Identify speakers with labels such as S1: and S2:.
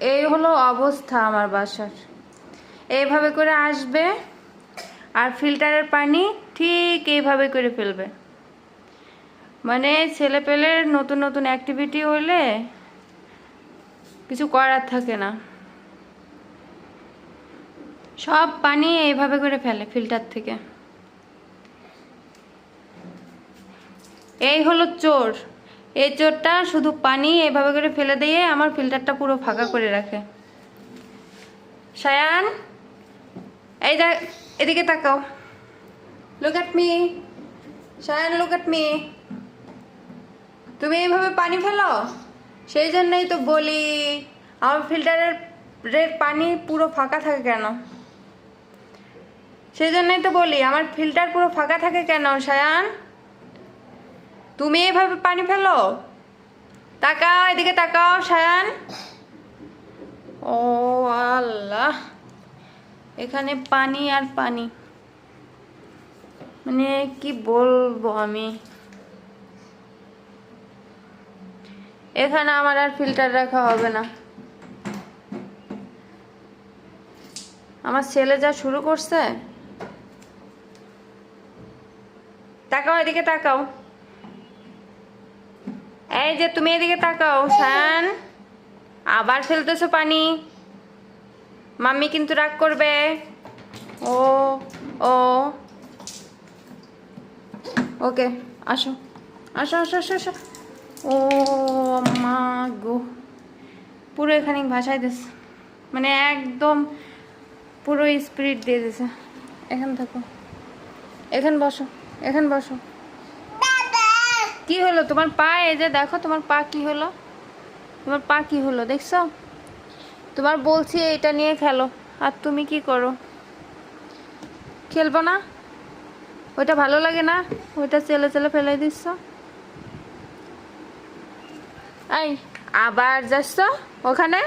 S1: এই হলো অবস্থা আমার বাসার। এইভাবে করে আসবে আর ফিল্টারের পানি ঠিক এইভাবে করে ফেলবে। মানে ছেলে পেলের নতুন নতুন অ্যাক্টিভিটি হলে কিছু করার থাকে না। সব পানি এইভাবে করে ফেলে ফিল্টার থেকে। এই হলো চোর। এই চোরটা শুধু পানি এভাবে করে ফেলে দিয়ে আমার ফিল্টারটা পুরো ফাঁকা করে রাখে। সায়ান, এই দেখ, এদিকে তাকাও। Look me Sayan look me তুমি এইভাবে পানি ফেলো? সেই জন্যই তো বলি, আমার ফিল্টারের রের পানি পুরো ফাঁকা থাকে কেন? সেই জন্যই তো বলি, আমার ফিল্টার পুরো ফাঁকা থাকে কেন, সায়ান? তুমি এভাবে পানি ফেলো? তাকাও, এদিকে তাকাও, সায়ান। ও আল্লাহ, এখানে পানি আর পানি। মানে কি বলব আমি? এখানে আমার আর ফিল্টার রাখা হবে না। আমার ছেলে যা শুরু করছে। তাকাও, এদিকে তাকাও। এই যে তুমি এদিকে তাকাও, শান। আবার ফেলতেছো পানি। মাম্মি কিন্তু রাগ করবে। ও ও। ওকে, আসো। আসো আসো আসো আসো। ও মা গো। পুরো এখানে ভাসাই দিস। মানে একদম পুরো স্পিরিট দিয়ে দিছে। এখান থাকো। এখান বসো এখান বসো। কি হলো? তোমার পা এই যে দেখো, তোমার পা কি হলো? তোমার পা কি হলো? দেখছ? তোমার বলছি এটা নিয়ে খেলো। আর তুমি কি করো? খেলব না? ওইটা ভালো লাগে না? ওইটা চেলে চেলে ফেলে দিচ্ছ? এই, আবার যাচ্ছ ওখানে?